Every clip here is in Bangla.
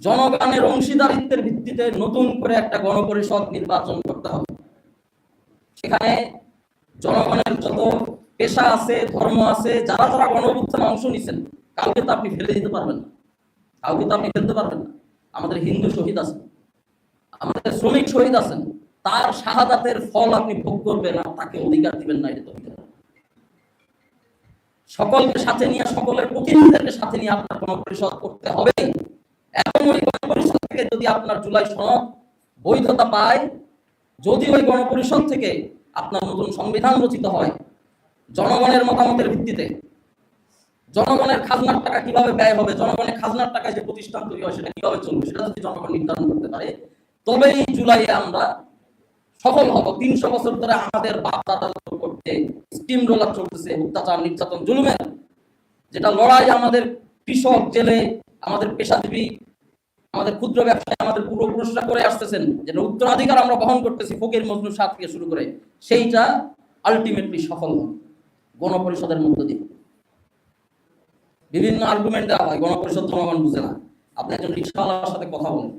জনগণের অংশীদারিত্বের ভিত্তিতে নতুন করে একটা গণপরিষদ নির্বাচন করতে হবে। সেখানে জনগণের যত পেশা আছে, ধর্ম আছে, যারা যারা গণঅভ্যুত্থানে অংশ নিছেন কাউকে তো আপনি ফেলে দিতে পারবেন না। কাউকে তো আপনি ফেলতে পারবেন না। আমাদের হিন্দু শহীদ আছেন, আমাদের শ্রমিক শহীদ আছেন, তার শাহাদাতের ফল আপনি ভোগ করবেন আর তাকে অধিকার দিবেন না, এটা তো। সকলকে সাথে নিয়ে, সকলের প্রতিনিধিদেরকে সাথে নিয়ে আপনার গণপরিষদ করতে হবে। এবং ওই গণপরিষদ থেকে যদি আপনার জুলাই সনদ বৈধতা পায়, যদি ওই গণপরিষদ থেকে আপনার নতুন সংবিধান রচিত হয়, জনগণের মতামতের ভিত্তিতে, জনগণের খাজনার টাকা কীভাবে ব্যয় হবে, জনগণের খাজনার টাকায় যে প্রতিষ্ঠান তৈরি হয়, সেটা কীভাবে চলবে, সেটা যদি জনগণ নির্ধারণ করতে পারে, তবেই জুলাইয়ে আমরা সফল হব। তিনশো বছর ধরে আমাদের করতে স্টিম রোলার চলতেছে, অত্যাচার, নির্যাতন, জুলুমের, যেটা লড়াই আমাদের কৃষক জেলে, আমাদের পেশাজীবী আমাদের ক্ষুদ্র ব্যবসায়, আমাদের পূর্বপুরুষরা করে আসতেছেন যেটা উত্তরাধিকার আমরা বহন করতেছি, ফকির মজনু সাত থেকে শুরু করে। সেইটা আলটিমেটলি সফল হবে গণপরিষদের মধ্য দিয়ে। বিভিন্ন আর্গুমেন্ট দেওয়া হয়, গণপরিষদ জনগণ বুঝে না। আপনি একজন রিক্সাওয়ালার সাথে কথা বলেন।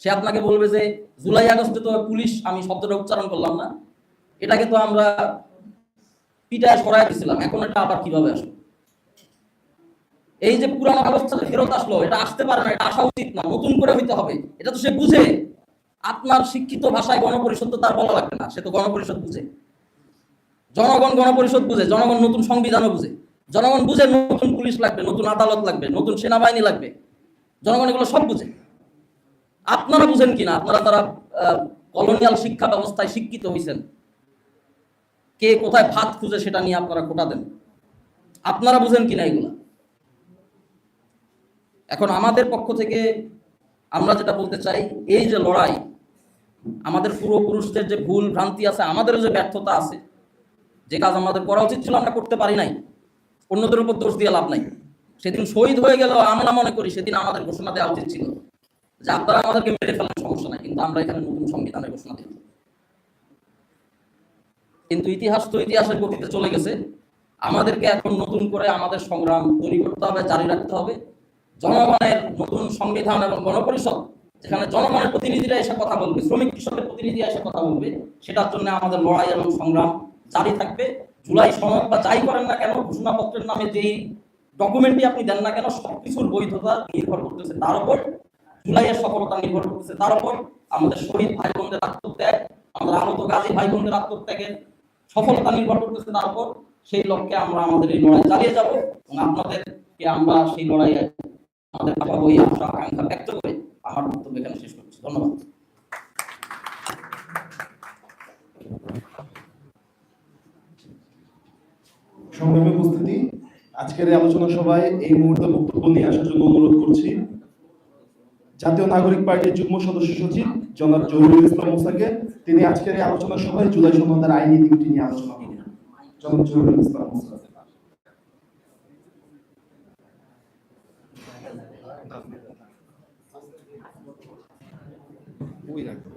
সে আপনাকে বলবে যে, জুলাই আগস্টে তো পুলিশ, আমি শব্দটা উচ্চারণ করলাম না। এটাকে তো আমরা পিটায় সরাই দিছিলাম। এখন এটা আবার কীভাবে আসলো? এই যে পুরানো ব্যবস্থাটা ফেরত আসলো, এটা আসতে পারে না, এটা আসা উচিত না, নতুন করে হইতে হবে। এটা তো সে বুঝে। আপনার শিক্ষিত ভাষায় গণপরিষদ তো তার বলা লাগবে না, সে তো গণপরিষদ বুঝে। জনগণ গণপরিষদ বুঝে, জনগণ নতুন সংবিধানও বুঝে। জনগণ বুঝে নতুন পুলিশ লাগবে, নতুন আদালত লাগবে, নতুন সেনাবাহিনী লাগবে। জনগণ এগুলো সব বুঝে। আপনারা বুঝেন কিনা আপনারা তারা কলোনিয়াল শিক্ষা ব্যবস্থায় শিক্ষিত হয়েছেন কে কোথায় ভাত খুঁজে সেটা নিয়ে আপনারা কোটা দেন। আপনারা বুঝেন কিনা এগুলা? এখন আমাদের পক্ষ থেকে আমরা যেটা বলতে চাই, এই যে লড়াই, আমাদের পূর্বপুরুষদের যে ভুল ভ্রান্তি আছে, আমাদেরও যে ব্যর্থতা আছে, যে কাজ আমাদের করা উচিত ছিল, আমরা করতে পারি নাই। অন্যদের উপর দোষ দিয়ে লাভ নাই। সেদিন শহীদ হয়ে গেল আমরা মনে করি সেদিন আমাদের ঘোষণা দেওয়া উচিত ছিল যে আপনারা আমাদেরকে মেরে ফেলার সমস্যা নাই, কিন্তু আমরা এখানে নতুন সংবিধানের ঘোষণা দিই কিন্তু ইতিহাস তো ইতিহাসের গতিতে চলে গেছে। আমাদেরকে এখন নতুন করে আমাদের সংগ্রাম তৈরি করতে হবে, জারি রাখতে হবে। জনগণের নতুন সংবিধান এবং গণপরিষদ, যেখানে জনগণের প্রতিনিধিরা এসে কথা বলবে, শ্রমিক কৃষকের প্রতিনিধিরা এসে কথা বলবে, সেটার জন্য আমাদের লড়াই এবং সংগ্রাম জারি থাকবে। জুলাই সনদ বা যাই করেন না কেন, ঘোষণাপত্রের নামে যেই ডকুমেন্টই আপনি দেন না কেন, সবকিছুর বৈধতা নির্ভর করতেছে তার উপর। জুলাইয়ের সফলতা নির্ভর করতেছে তার উপর। আমাদের শহীদ ভাই বোনদের আত্মত্যাগ, আমাদের আহত গাজী ভাই বোনদের আত্মত্যাগের সফলতা নির্ভর করতেছে তার উপর। সেই লক্ষ্যে আমরা আমাদের এই লড়াই চালিয়ে যাব এবং আপনাদেরকে আমরা সেই লড়াইয়ে আমাদের পাঠাবো এই আশা আকাঙ্ক্ষা ব্যক্ত করে আমার বক্তব্য এখানে শেষ করছি। ধন্যবাদ। উপস্থিতি। আজকের আলোচনা সভায় এই মুহূর্তে বক্তব্য নিয়ে আসার জন্য অনুরোধ করছি। জাতীয় নাগরিক পার্টির যুগ্ম সদস্য সচিব জনাব জহিরুল ইসলাম তিনি আজকের এই আলোচনা সভায় জুলাই সনদের আইনি দিকটি নিয়ে আলোচনা করবেন জনাব জহিরুল ইসলাম খুবই লাগবে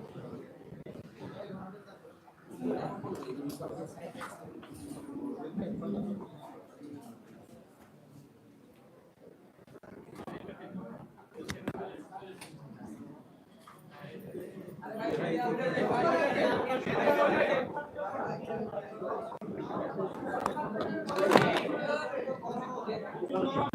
Thank you.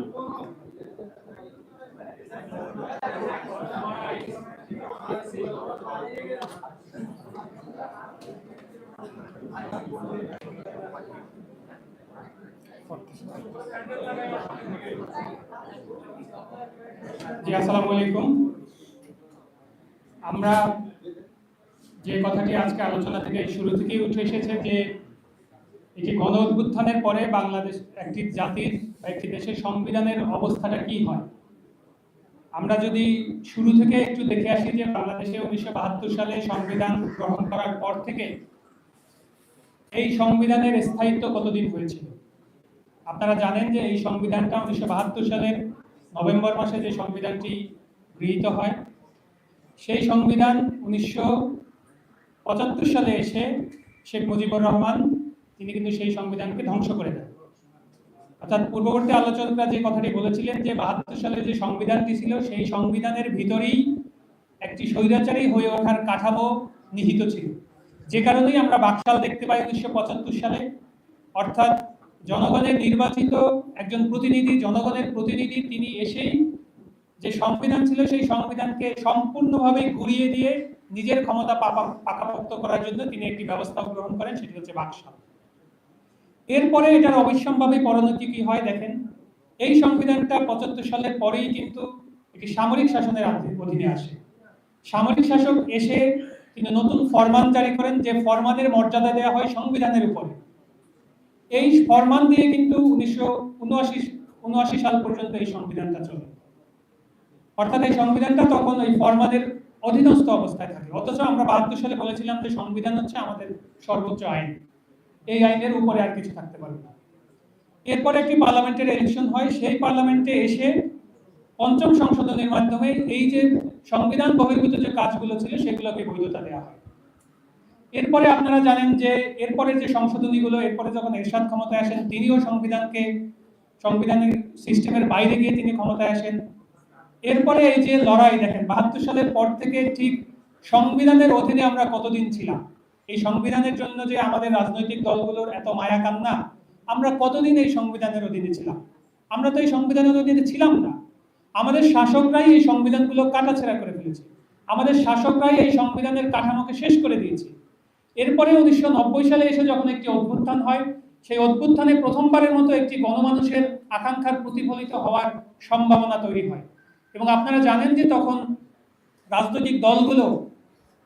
জি, আসসালামু আলাইকুম। আমরা যে কথাটি আজকে আলোচনা থেকে শুরু থেকেই উঠে এসেছে যে যে গণ অভ্যুত্থানের পরে বাংলাদেশ একটি জাতির বা একটি দেশের সংবিধানের অবস্থাটা কি হয়? আমরা যদি শুরু থেকে একটু দেখে আসি যে বাংলাদেশে উনিশশো বাহাত্তর সালে সংবিধান গ্রহণ করার পর থেকে এই সংবিধানের স্থায়িত্ব কতদিন হয়েছিল? আপনারা জানেন যে এই সংবিধানটা উনিশশো বাহাত্তর সালের নভেম্বর মাসে যে সংবিধানটি গৃহীত হয়, সেই সংবিধান উনিশশো পঁচাত্তর সালে এসে শেখ মুজিবুর রহমান, তিনি কিন্তু সেই সংবিধানকে ধ্বংস করে দেন। অর্থাৎ পূর্ববর্তী আলোচকরা যে কথাটি বলেছিলেন যে বাহাত্তর সালে যে সংবিধানটি ছিল, সেই সংবিধানের ভিতরেই একটি স্বৈরাচারী হয়ে ওঠার কাঠামো নিহিত ছিল। যে কারণেই আমরা বাকশাল দেখতে পাই উনিশশো পঁচাত্তর সালে। অর্থাৎ জনগণের নির্বাচিত একজন প্রতিনিধি, জনগণের প্রতিনিধি, তিনি এসেই যে সংবিধান ছিল, সেই সংবিধানকে সম্পূর্ণভাবে ঘুরিয়ে দিয়ে নিজের ক্ষমতা পাকা- পাকাপোক্ত করার জন্য তিনি একটি ব্যবস্থা গ্রহণ করেন, সেটি হচ্ছে বাকশাল। এরপরে এটার অবিশ্রামভাবে পরিণতি কি হয় দেখেন? এই সংবিধানটা পঁচাত্তর সালের পরেই কিন্তু একটি সামরিক শাসনের অধীনে আসে। সামরিক শাসক এসে তিনি নতুন ফরমান জারি করেন, যে ফরমানের মর্যাদা দেওয়া হয় সংবিধানের উপরে। এই ফরমান দিয়ে কিন্তু উনিশশো উনআশি উনআশি সাল পর্যন্ত এই সংবিধানটা চলে। অর্থাৎ এই সংবিধানটা তখন ওই ফরমানের অধীনস্থ অবস্থায় থাকে। অথচ আমরা বাহাত্তর সালে বলেছিলাম যে সংবিধান হচ্ছে আমাদের সর্বোচ্চ আইন। এই আইনের উপরে আর কিছু থাকতে পারবে না। এরপরে একটি পার্লামেন্টের ইলেকশন হয়, সেই পার্লামেন্টে এসে পঞ্চম সংশোধনের মাধ্যমে এই যে সংবিধান বহির্ভূত যে কাজগুলো ছিল, সেগুলোকে বৈধতা দেওয়া হয়। এরপরে আপনারা জানেন যে এরপরে যে সংশোধনীগুলো, এরপরে যখন এরশাদ ক্ষমতায় আসেন, তিনিও সংবিধানকে, সংবিধানের সিস্টেমের বাইরে গিয়ে তিনি ক্ষমতায় আসেন। এরপরে এই যে লড়াই দেখেন, বাহাত্তর সালের পর থেকে ঠিক সংবিধানের অধীনে আমরা কতদিন ছিলাম? এই সংবিধানের জন্য যে আমাদের রাজনৈতিক দলগুলোর এত মায়া কান্না, আমরা কতদিন এই সংবিধানের অধীনে ছিলাম? আমরা তো এই সংবিধানের অধীনে ছিলাম না। আমাদের শাসকরাই এই সংবিধানগুলো কাটাছেড়া করে ফেলেছে। আমাদের শাসকরাই এই সংবিধানের কাঠামোকে শেষ করে দিয়েছে। এরপরে উনিশশো নব্বই সালে এসে যখন একটি অভ্যুত্থান হয়, সেই অভ্যুত্থানে প্রথমবারের মতো একটি গণমানুষের আকাঙ্ক্ষার প্রতিফলিত হওয়ার সম্ভাবনা তৈরি হয়। এবং আপনারা জানেন যে তখন রাজনৈতিক দলগুলো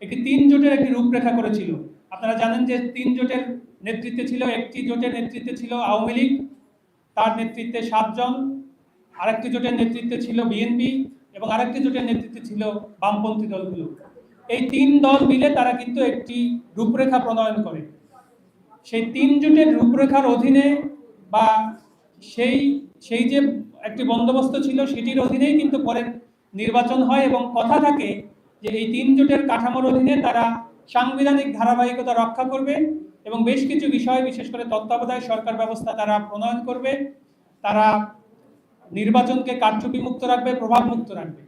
একটি তিন জোটের একটি রূপরেখা করেছিল। আপনারা জানেন যে তিন জোটের নেতৃত্বে ছিল, একটি জোটের নেতৃত্বে ছিল আওয়ামী লীগ, তার নেতৃত্বে সাতজন, আরেকটি জোটের নেতৃত্বে ছিল বিএনপি এবং আরেকটি জোটের নেতৃত্বে ছিল বামপন্থী দলগুলো। এই তিন দল মিলে তারা কিন্তু একটি রূপরেখা প্রণয়ন করে। সেই তিন জোটের রূপরেখার অধীনে বা সেই সেই যে একটি বন্দোবস্ত ছিল, সেটির অধীনেই কিন্তু পরে নির্বাচন হয় এবং কথা থাকে যে এই তিন জোটের কাঠামোর অধীনে তারা সাংবিধানিক ধারাবাহিকতা রক্ষা করবে এবং বেশ কিছু বিষয়, বিশেষ করে তত্ত্বাবধায়ক সরকার ব্যবস্থা তারা প্রণয়ন করবে। তারা নির্বাচনকে কারচুপি মুক্ত রাখবে প্রভাব মুক্ত রাখবে।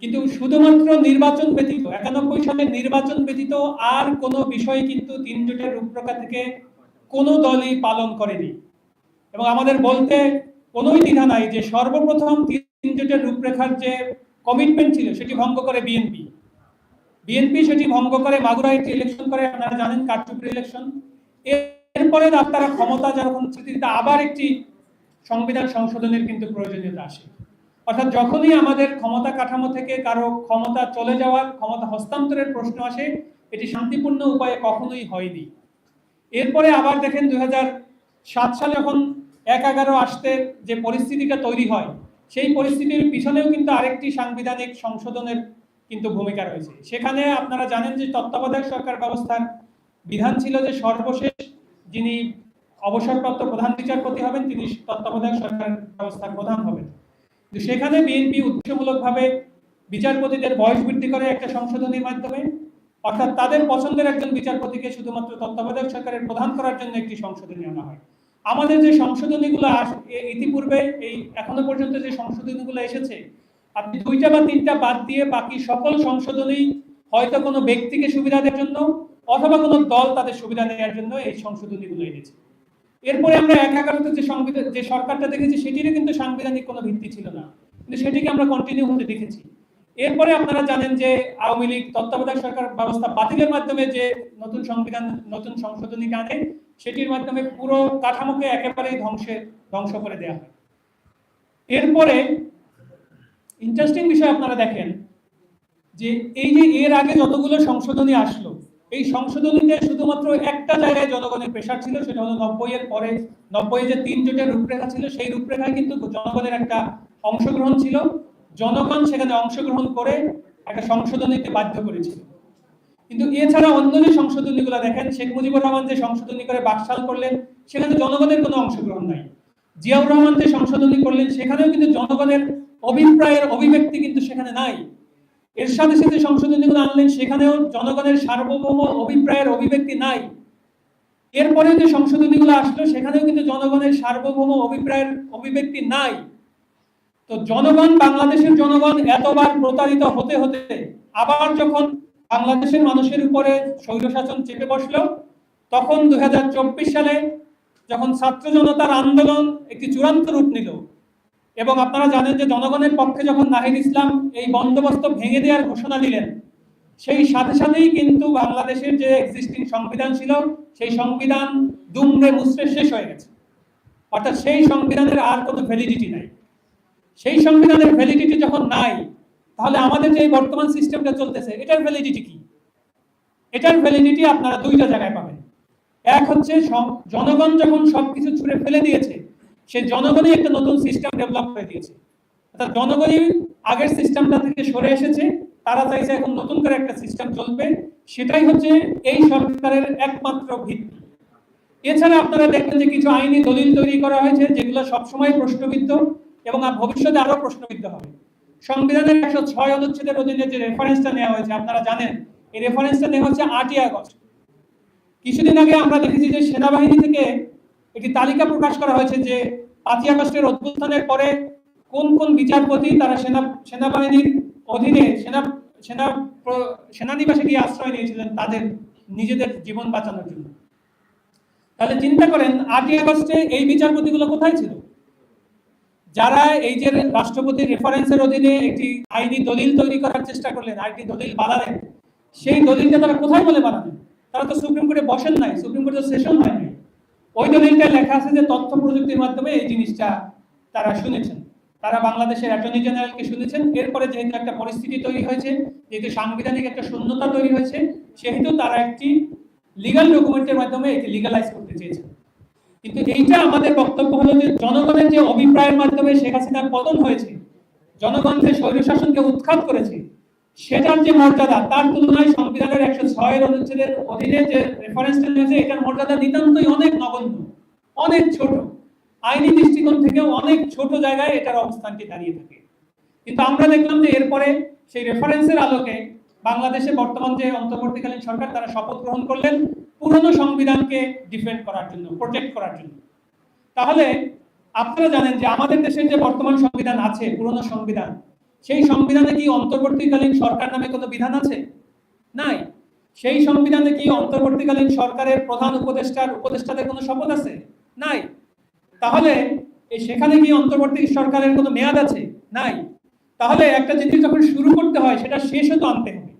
কিন্তু শুধুমাত্র নির্বাচন ব্যতীত, একানব্বই সালের নির্বাচন ব্যতীত আর কোনো বিষয় কিন্তু তিন জোটের রূপরেখা থেকে কোনো দলই পালন করেনি। এবং আমাদের বলতে কোনোই দ্বিধা নাই যে সর্বপ্রথম তিন জোটের রূপরেখার যে কমিটমেন্ট ছিল, সেটি ভঙ্গ করে বিএনপি। বিএনপি সেটি ভঙ্গ করে মাগুরা একটি ইলেকশন করে, আপনারা জানেন কারচুপির ইলেকশন এরপরে তারা ক্ষমতা যখন স্মৃতিতে আবার একটি সংবিধান সংশোধনের কিন্তু প্রয়োজনীয়তা আসে। অর্থাৎ যখনই আমাদের ক্ষমতা কাঠামো থেকে কারও ক্ষমতা চলে যাওয়ার, ক্ষমতা হস্তান্তরের প্রশ্ন আসে, এটি শান্তিপূর্ণ উপায়ে কখনোই হয়নি। এরপরে আবার দেখেন দুই সাত সালে যখন এক এগারো আসতে যে পরিস্থিতিটা তৈরি হয়, সেই পরিস্থিতির পিছনেও কিন্তু আরেকটি সাংবিধানিক সংশোধনের কিন্তু ভূমিকা রয়েছে। সেখানে আপনারা জানেন যে তত্ত্বাবধায়ক সরকার ব্যবস্থার বিধান ছিল যে সর্বশেষ যিনি অবসরপ্রাপ্ত প্রধান বিচারপতি হবেন, তিনি তত্ত্বাবধায়ক সরকার ব্যবস্থার প্রধান হবেন। সেখানে বিএনপি উদ্দেশ্যমূলকভাবে বিচারপতিদের বয়স বৃদ্ধি করে একটা সংশোধনীর মাধ্যমে, অর্থাৎ তাদের পছন্দের একজন বিচারপতিকে শুধুমাত্র তত্ত্বাবধায়ক সরকারের প্রধান করার জন্য একটি সংশোধনী আনা হয়। আমাদের যে সংশোধনীগুলো ইতিপূর্বে এই এখনও পর্যন্ত যে সংশোধনীগুলো এসেছে আপনি দুইটা বা তিনটা বাদ দিয়ে বাকি সকল সংশোধনী হয়তো কোনো ব্যক্তিকে সুবিধা দেওয়ার জন্য অথবা কোনো দল তাদের সুবিধা দেওয়ার জন্য এই সংশোধনীগুলো এনেছে। এরপরে আমরা এক এগারোতে যে সংবিধান, যে সরকারটা দেখেছি, সেটিরও কিন্তু সাংবিধানিক কোনো ভিত্তি ছিল না। কিন্তু সেটিকে আমরা কন্টিনিউ হতে দেখেছি। এরপরে আপনারা জানেন যে আওয়ামী লীগ তত্ত্বাবধায়ক সরকার ব্যবস্থা বাতিলের মাধ্যমে যে নতুন সংবিধান, নতুন সংশোধনী আনে, সেটির মাধ্যমে পুরো কাঠামোকে একেবারেই ধ্বংসে, ধ্বংস করে দেওয়া হয়। এরপরে ইন্টারেস্টিং বিষয় আপনারা দেখেন যে এই যে এর আগে যতগুলো সংশোধনী আসলো, এই সংশোধনীতে শুধুমাত্র একটা জায়গায় জনগণের প্রেশার ছিল, সেটা হলো নব্বই এর পরে নব্বই যে তিন জোটের রূপরেখা ছিল, সেই রূপরেখায় কিন্তু জনগণের একটা অংশগ্রহণ ছিল। জনগণ সেখানে অংশগ্রহণ করে একটা সংশোধনীতে বাধ্য করেছিল। কিন্তু এছাড়া অন্য যে সংশোধনীগুলো দেখেন, শেখ মুজিবুর রহমান যে সংশোধনী করে বাকশাল করলেন, সেখানে জনগণের কোনো অংশগ্রহণ নাই। জিয়াউর রহমান যে সংশোধনী করলেন, সেখানেও কিন্তু জনগণের অভিপ্রায়ের অভিব্যক্তি কিন্তু সেখানে নাই। এর সাথে সাথে সংশোধনীগুলো আনলেন, সেখানেও জনগণের সার্বভৌম অভিপ্রায়ের অভিব্যক্তি নাই। এরপরে যে সংশোধনীগুলো আসলো, সেখানেও কিন্তু জনগণের সার্বভৌম অভিপ্রায়ের অভিব্যক্তি নাই। তো জনগণ, বাংলাদেশের জনগণ এতবার প্রতারিত হতে হতে আবার যখন বাংলাদেশের মানুষের উপরে স্বৈরশাসন চেপে বসল, তখন দুই হাজার চব্বিশ সালে যখন ছাত্র জনতার আন্দোলন একটি চূড়ান্ত রূপ নিল এবং আপনারা জানেন যে জনগণের পক্ষে যখন নাহিদ ইসলাম এই বন্দোবস্ত ভেঙে দেওয়ার ঘোষণা দিলেন, সেই সাথে সাথেই কিন্তু বাংলাদেশের যে এক্সিস্টিং সংবিধান ছিল, সেই সংবিধান দুমড়ে মুচড়ে শেষ হয়ে গেছে। অর্থাৎ সেই সংবিধানের আর কোনো ভ্যালিডিটি নাই। সেই সংবিধানের ভ্যালিডিটি যখন নাই, তাহলে আমাদের যে বর্তমান সিস্টেমটা চলতেছে, এটার ভ্যালিডিটি কি? এটার ভ্যালিডিটি আপনারা দুইটা জায়গায় পাবেন। এক হচ্ছে জনগণ যখন সবকিছু ছুড়ে ফেলে দিয়েছে সেই জনগণই একটা নতুন সিস্টেম ডেভেলপ করে দিয়েছে। অর্থাৎ জনগণই আগের সিস্টেমটা থেকে সরে এসেছে, তারা চাইছে এখন নতুন করে একটা সিস্টেম চলবে, সেটাই হচ্ছে এই সরকারের একমাত্র ভিত্তি। এছাড়া আপনারা দেখবেন যে কিছু আইনি দলিল তৈরি করা হয়েছে, যেগুলো সবসময় প্রশ্নবিদ্ধ এবং ভবিষ্যতে আরও প্রশ্নবিদ্ধ হবে। সংবিধানের একশো ছয় অনুচ্ছেদের অধীনে যে রেফারেন্সটা নেওয়া হয়েছে, আপনারা জানেন, এই রেফারেন্সটা নেওয়া হচ্ছে আটই আগস্ট। কিছুদিন আগে আমরা দেখেছি যে সেনাবাহিনী থেকে একটি তালিকা প্রকাশ করা হয়েছে যে পাঁচই আগস্টের অভ্যুত্থানের পরে কোন কোন বিচারপতি তারা সেনা, সেনাবাহিনীর অধীনে সেনা সেনা সেনানিবাসে গিয়ে আশ্রয় নিয়েছিলেন তাদের নিজেদের জীবন বাঁচানোর জন্য। তাহলে চিন্তা করেন, আটই আগস্টে এই বিচারপতিগুলো কোথায় ছিল? যারা এই যে রাষ্ট্রপতির রেফারেন্সের অধীনে একটি আইনি দলিল তৈরি করার চেষ্টা করলেন আইনি দলিল বানালেন, সেই দলিলটা তারা কোথায় বলে বানালেন? তারা তো সুপ্রিম কোর্টে বসেন নাই, সুপ্রিম কোর্টে সেশন হয় নাই ওই দলিলটা লেখা আছে যে তথ্য প্রযুক্তির মাধ্যমে এই জিনিসটা তারা শুনেছেন। তারা বাংলাদেশের অ্যাটর্নি জেনারেলকে শুনেছেন। এরপরে যেহেতু একটা পরিস্থিতি তৈরি হয়েছে, যেহেতু সাংবিধানিক একটা শূন্যতা তৈরি হয়েছে, সেহেতু তারা একটি লিগাল ডকুমেন্টের মাধ্যমে এটি লিগালাইজ করতে চেয়েছেন কিন্তু এইটা আমাদের বক্তব্য হলো যে জনগণের যে অভিপ্রায়ের মাধ্যমে শেখ হাসিনার পতন হয়েছে, জনগণ যে স্বৈরশাসনকে উৎখাত করেছে সেটার যে মর্যাদা, তার তুলনায় সংবিধানের একশো ছয়ের অনুচ্ছেদের অধীনে যে রেফারেন্সটা রয়েছে, এটার মর্যাদা নিতান্তই অনেক নগণ্য, অনেক ছোট। আইনি দৃষ্টিকোণ থেকেও অনেক ছোট জায়গায় এটার অবস্থানটি দাঁড়িয়ে থাকে। কিন্তু আমরা দেখলাম যে এরপরে সেই রেফারেন্সের আলোকে বাংলাদেশে বর্তমান যে অন্তর্বর্তীকালীন সরকার, তারা শপথ গ্রহণ করলেন পুরনো সংবিধানকে ডিফেন্ড করার জন্য প্রোটেক্ট করার জন্য। তাহলে আপনারা জানেন যে আমাদের দেশের যে বর্তমান সংবিধান আছে, পুরনো সংবিধান সেই সংবিধানে কি অন্তর্বর্তীকালীন সরকার নামে কোনো বিধান আছে? নাই। সেই সংবিধানে কি অন্তর্বর্তীকালীন সরকারের প্রধান উপদেষ্টার উপদেষ্টাদের কোনো শপথ আছে? নাই। তাহলে সেখানে কি অন্তর্বর্তী সরকারের কোনো মেয়াদ আছে? নাই। তাহলে একটা জিনিস যখন শুরু করতে হয়, সেটা শেষও তো আনতে হবে।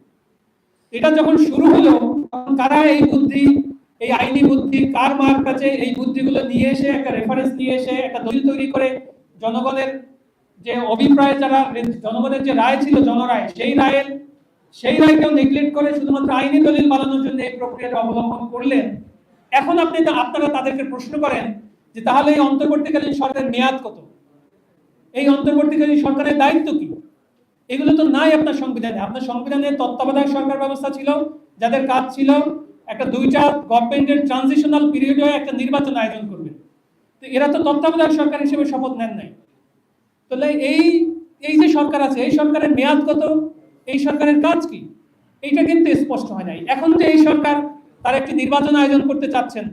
এটা যখন শুরু হলো, তখন কারা এই বুদ্ধি, এই আইনি বুদ্ধি, কার মার কাছে এই বুদ্ধিগুলো নিয়ে এসে, একটা রেফারেন্স নিয়ে এসে, একটা দলিল তৈরি করে জনগণের যে অভিপ্রায় যারা জনগণের যে রায় ছিল, জনরায়, সেই রায়ের সেই রায়কেও নেগলেক্ট করে শুধুমাত্র আইনি দলিল বানানোর জন্য এই প্রক্রিয়াটা অবলম্বন করলেন। এখন আপনি আপনারা তাদেরকে প্রশ্ন করেন যে তাহলে এই অন্তর্বর্তীকালীন সরকারের মেয়াদ কত? এই অন্তর্বর্তীকালীন সরকারের দায়িত্ব কি? এগুলো তো নাই আপনার সংবিধানে। আপনার সংবিধানে তত্ত্বাবধায়ক সরকার ব্যবস্থা ছিল, যাদের কাজ ছিল একটা দুইটা গভর্নমেন্টের ট্রানজিশনাল পিরিয়ডে একটা নির্বাচন আয়োজন করবে তো এরা তো তত্ত্বাবধায়ক সরকার হিসেবে শপথ নেন নাই। তাহলে এই এই যে সরকার আছে, এই সরকারের মেয়াদ কত? এই সরকারের কাজ কি? এইটা কিন্তু স্পষ্ট হয় নাই। এখন যে এই সরকার তারা একটি নির্বাচন আয়োজন করতে চাচ্ছেন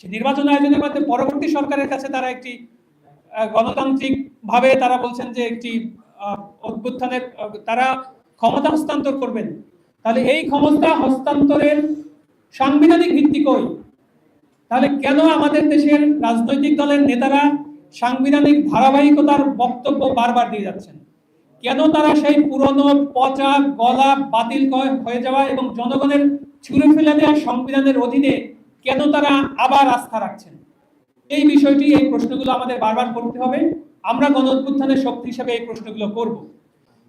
সেই নির্বাচন আয়োজনের মধ্যে পরবর্তী সরকারের কাছে তারা একটি গণতান্ত্রিক ভাবে তারা বলছেন যে একটি অভ্যুত্থানের তারা ক্ষমতা হস্তান্তর করবেন। তাহলে এই ক্ষমতা হস্তান্তরের সাংবিধানিক ভিত্তি কই? তাহলে কেন আমাদের দেশের রাজনৈতিক দলের নেতারা সাংবিধানিক ধারাবাহিকতার বক্তব্য বারবার দিয়ে যাচ্ছেন। কেন তারা সেই পুরনো পচা গলা বাতিল হয়ে যাওয়া এবং জনগণের ছুঁড়ে ফেলে দেওয়া সংবিধানের অধীনে কেন তারা আবার আস্থা রাখছেন? এই বিষয়টি, এই প্রশ্নগুলো আমাদের বারবার করতে হবে। আমরা গণ শক্তি হিসেবে এই প্রশ্নগুলো করব।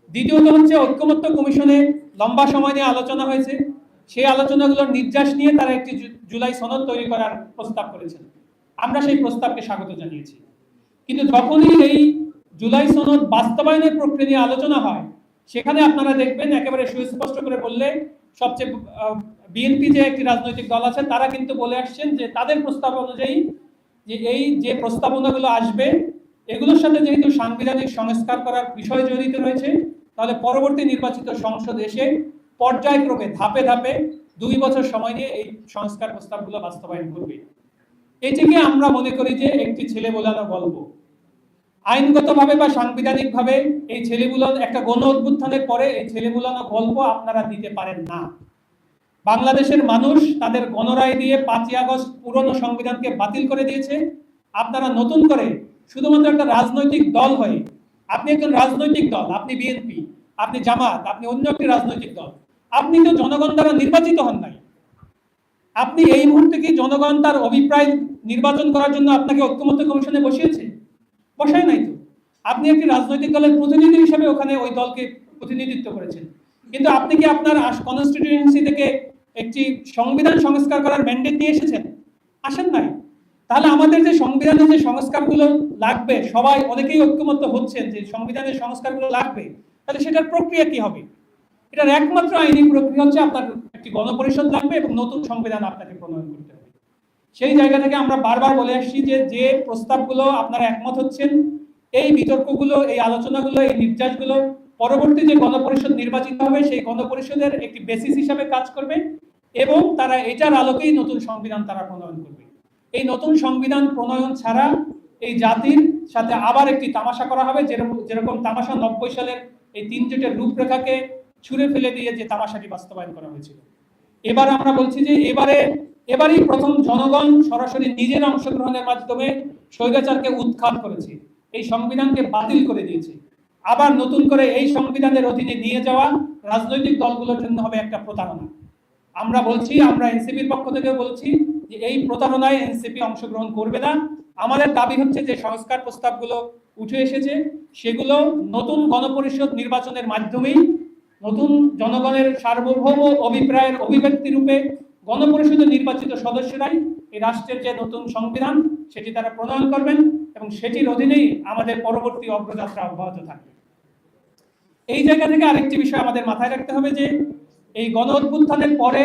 দ্বিতীয়ত হচ্ছে, ঐক্যমত্য কমিশনে লম্বা সময় নিয়ে আলোচনা হয়েছে। সেই আলোচনাগুলোর নির্যাস নিয়ে তারা একটি জুলাই সনদ তৈরি করার প্রস্তাব করেছেন। আমরা সেই প্রস্তাবকে স্বাগত জানিয়েছি। কিন্তু যখনই এই জুলাই সনদ বাস্তবায়নের প্রক্রিয়া নিয়ে আলোচনা হয়, সেখানে আপনারা দেখবেন একেবারে সুস্পষ্ট করে বললে সবচেয়ে বিএনপি যে একটি রাজনৈতিক দল আছে, তারা কিন্তু বলে আসছেন যে তাদের প্রস্তাব অনুযায়ী যে এই যে প্রস্তাবনাগুলো আসবে, এগুলোর সাথে যেহেতু সাংবিধানিক সংস্কার করার বিষয় জড়িত রয়েছে, তাহলে পরবর্তী নির্বাচিত সংসদ এসে পর্যায়ক্রমে ধাপে ধাপে দুই বছর সময় নিয়ে এই সংস্কার প্রস্তাবগুলো বাস্তবায়ন করবে। এটিকে আমরা মনে করি যে একটি ছেলে বোলানো গল্প। আইনগতভাবে বা সাংবিধানিকভাবে এই ছেলেগুলো একটা গণ অভ্যুত্থানের পরে এই ছেলে ছেলেগুলানো গল্প আপনারা দিতে পারেন না। বাংলাদেশের মানুষ তাদের গণরায় দিয়ে পাঁচই আগস্ট পুরনো সংবিধানকে বাতিল করে দিয়েছে। আপনারা নতুন করে শুধুমাত্র একটা রাজনৈতিক দল হয়ে, আপনি একজন রাজনৈতিক দল, আপনি বিএনপি, আপনি জামাত, আপনি অন্য একটি রাজনৈতিক দল, আপনি তো জনগণ দ্বারা নির্বাচিত হন নাই। আপনি এই মুহূর্তে কি জনগণ তার অভিপ্রায় নির্বাচন করার জন্য আপনাকে ঐক্যমত্য কমিশনে বসিয়েছে? বসায় নাই তো। আপনি একটি রাজনৈতিক দলের প্রতিনিধি হিসেবে ওখানে ওই দলকে প্রতিনিধিত্ব করেছেন। কিন্তু আপনি কি আপনার কনস্টিটিউয়েন্সি থেকে একটি সংবিধান সংস্কার করার ম্যান্ডেট নিয়ে এসেছেন? আসেন নাই। তাহলে আমাদের যে সংবিধানের যে সংস্কারগুলো লাগবে, সবাই অনেকেই ঐক্যমত্য হচ্ছেন যে সংবিধানের সংস্কারগুলো লাগবে, তাহলে সেটার প্রক্রিয়া কি হবে? এটার একমাত্র আইনি প্রক্রিয়া হচ্ছে আপনার একটি গণপরিষদ লাগবে এবং নতুন সংবিধান আপনাকে প্রণয়ন করতে হবে। সেই জায়গা থেকে আমরা বারবার বলে আসছি যে যে প্রস্তাবগুলো আপনারা একমত হচ্ছেন, এই বিতর্কগুলো, এই আলোচনাগুলো, এই নির্যাসগুলো পরবর্তী যে গণপরিষদ নির্বাচিত হবে, সেই গণপরিষদের একটি বেসিস হিসাবে কাজ করবে এবং তারা এটার আলোকেই নতুন সংবিধান তারা প্রণয়ন করবে। এই নতুন সংবিধান প্রণয়ন ছাড়া এই জাতির সাথে আবার একটি তামাশা করা হবে, যেরকম যেরকম তামাশা নব্বই সালের এই তিন জোটের রূপরেখাকে ছুঁড়ে ফেলে দিয়ে যে তামাশাটি বাস্তবায়ন করা হয়েছিল। এবার আমরা বলছি যে এবারে, এবারই প্রথম জনগণ সরাসরি নিজের অংশগ্রহণের মাধ্যমে স্বৈরাচারকে উৎখাত করেছে, এই সংবিধানকে বাতিল করে দিয়েছে। আবার নতুন করে এই সংবিধানের অধীনে নিয়ে যাওয়া রাজনৈতিক দলগুলোর জন্য হবে একটা প্রতারণা। আমরা বলছি, আমরা এনসিপির পক্ষ থেকে বলছি যে এই প্রতারণায় এনসিপি অংশগ্রহণ করবে না। আমাদের দাবি হচ্ছে যে সংস্কার প্রস্তাবগুলো উঠে এসেছে, সেগুলো নতুন গণপরিষদ নির্বাচনের মাধ্যমেই নতুন জনগণের সার্বভৌম অভিপ্রায়ের অভিব্যক্তি রূপে গণপরিষদে নির্বাচিত সদস্যরাই এই রাষ্ট্রের যে নতুন সংবিধান, সেটি তারা প্রণয়ন করবেন এবং সেটির অধীনেই আমাদের পরবর্তী অগ্রযাত্রা অব্যাহত থাকবে। এই জায়গা থেকে আরেকটি বিষয় আমাদের মাথায় রাখতে হবে যে, এই গণ অভ্যুত্থানের পরে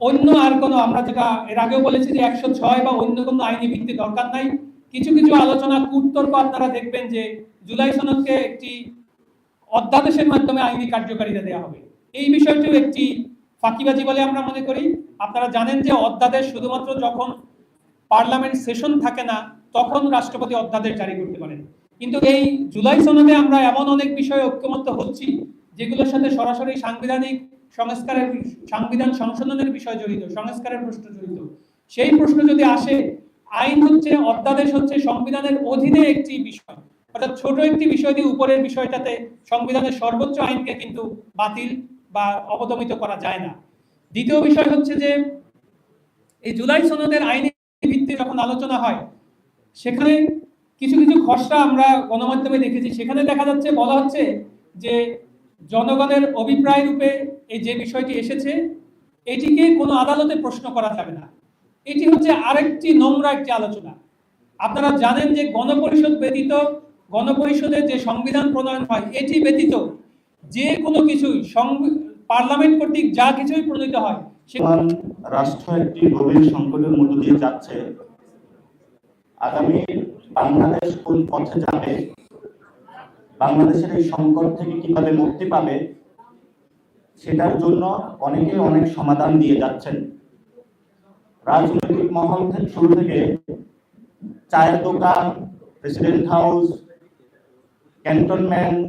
অন্য আর কোনো, আমরা যেটা এর আগেও বলেছি যে একশো ছয় বা অন্য কোনো আইনি ভিত্তি দরকার নাই। কিছু কিছু আলোচনা কুটতর্ক আপনারা দেখবেন যে জুলাই সনদকে একটি অধ্যাদেশের মাধ্যমে আইনি কার্যকারিতা দেওয়া হবে। এই বিষয়টিও একটি ফাঁকিবাজি বলে আমরা মনে করি। আপনারা জানেন যে অধ্যাদেশ শুধুমাত্র যখন পার্লামেন্ট সেশন থাকে না, তখন রাষ্ট্রপতি অধ্যাদেশ জারি করতে পারেন। কিন্তু এই জুলাই সনদে আমরা এমন অনেক বিষয়ে ঐক্যমত্য হচ্ছি, যেগুলোর সাথে সরাসরি সাংবিধানিক সংস্কারের, সংবিধান সংশোধনের বিষয় জড়িত, সংস্কারের প্রশ্ন জড়িত। সেই প্রশ্ন যদি আসে, আইন হচ্ছে, অধ্যাদেশ হচ্ছে সংবিধানের অধীনে একটি বিষয়। অর্থাৎ ছোট একটি বিষয় দিয়ে উপরের বিষয়টাতে সংবিধানের সর্বোচ্চ আইনকে কিন্তু বাতিল বা অবদমিত করা যায় না। দ্বিতীয় বিষয় হচ্ছে যে, এই জুলাই সনদের আইনি ভিত্তি যখন আলোচনা হয়, সেখানে কিছু কিছু খসড়া আমরা গণমাধ্যমে দেখেছি। সেখানে দেখা যাচ্ছে, বলা হচ্ছে যে জনগণের অভিপ্রায় রূপে এই যে বিষয়টি এসেছে, এটিকে কোনো আদালতে প্রশ্ন করা যাবে না। এটি হচ্ছে আরেকটি নোংরা একটি আলোচনা। আপনারা জানেন যে গণপরিষদ ব্যতীত গণপরিষদের যে সংবিধান প্রণয়ন হয়, এটি ব্যতীত যে কোনো কিছুই পার্লামেন্ট কর্তৃক যা কিছুই প্রণীত হয় রাষ্ট্র একটি গভীর সংকটের মধ্য দিয়ে যাচ্ছে। আগামী বাংলাদেশ কোন পথে যাবে, বাংলাদেশের এই সংকট থেকে কীভাবে মুক্তি পাবে, সেটার জন্য অনেকে অনেক সমাধান দিয়ে যাচ্ছেন। রাজনৈতিক মহল থেকে শুরু থেকে চায়ের দোকান প্রেসিডেন্ট হাউস ক্যান্টনমেন্ট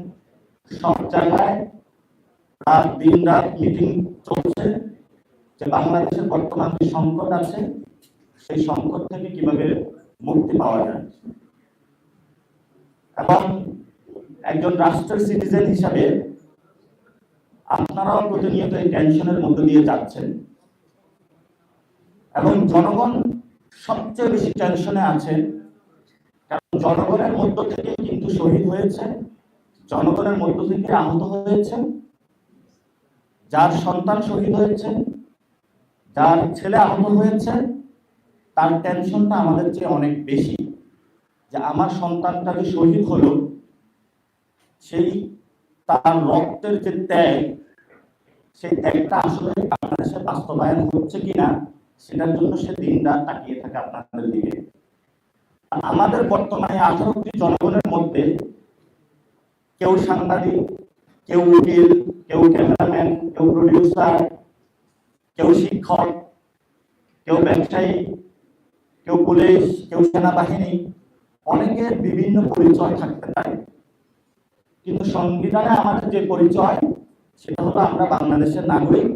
সব জায়গায় রাত দিন রাত মিটিং চলছে যে বাংলাদেশের বর্তমান যে সংকট আছে, সেই সংকট থেকে কীভাবে মুক্তি পাওয়া যায়। এবং একজন রাষ্ট্রের সিটিজেন হিসাবে আপনারাও প্রতিনিয়ত এই টেনশনের মধ্য দিয়ে যাচ্ছেন। এবং জনগণ সবচেয়ে বেশি টেনশনে আছে কারণ জনগণের মধ্য থেকে কিন্তু শহীদ হয়েছে জনগণের মধ্য থেকে আহত হয়েছে যার সন্তান শহীদ হয়েছে, যার ছেলে আহত হয়েছে, তার টেনশনটা আমাদের চেয়ে অনেক বেশি যে আমার সন্তানটা যে শহীদ হলো, সেই তার রক্তের যে ত্যাগ, সেই ত্যাগটা আসলে বাংলাদেশে বাস্তবায়ন হচ্ছে কিনা, সেটার জন্য সে দিন রাত তাকিয়ে থাকে আপনাদের দিকে। আমাদের বর্তমানে আঠারো কোটি জনগণের মধ্যে কেউ সাংবাদিক, কেউ উকিল, কেউ ক্যামেরাম্যান, কেউ প্রডিউসার কেউ শিক্ষক, কেউ ব্যবসায়ী, কেউ পুলিশ, কেউ সেনাবাহিনী অনেকের বিভিন্ন পরিচয় থাকতে পারে। কিন্তু সংবিধানে আমাদের যে পরিচয়, সেটা হলো আমরা বাংলাদেশের নাগরিক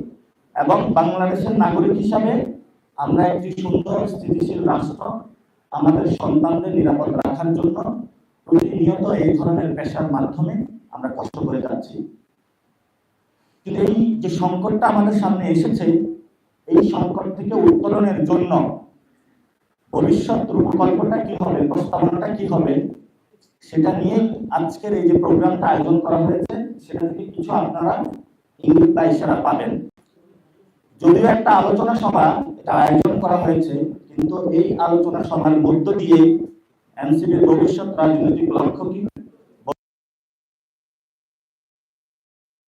এবং বাংলাদেশের নাগরিক হিসাবে আমরা একটি সুন্দর, স্থিতিশীল রাষ্ট্র আমাদের সন্তানদের নিরাপদ রাখার জন্য প্রতিনিয়ত এই ধরনের পেশার মাধ্যমে আমরা কষ্ট করে যাচ্ছি। কিন্তু এই যে সংকটটা আমাদের সামনে এসেছে, এই সংকট থেকে উত্তরণের জন্য ভবিষ্যৎ রূপকল্পটা কি হবে, প্রস্তাবনাটা কি হবে, সেটা নিয়ে আজকের এই যে প্রোগ্রামটা আয়োজন করা হয়েছে, সেটা থেকে কিছু আপনারা ইঙ্গিত বা ইশারা পাবেন। যদিও একটা আলোচনা সভা এটা আয়োজন করা হয়েছে কিন্তু এই আলোচনা সভার মধ্য দিয়ে এনসিপির ভবিষ্যৎ রাজনৈতিক লক্ষ্য কি?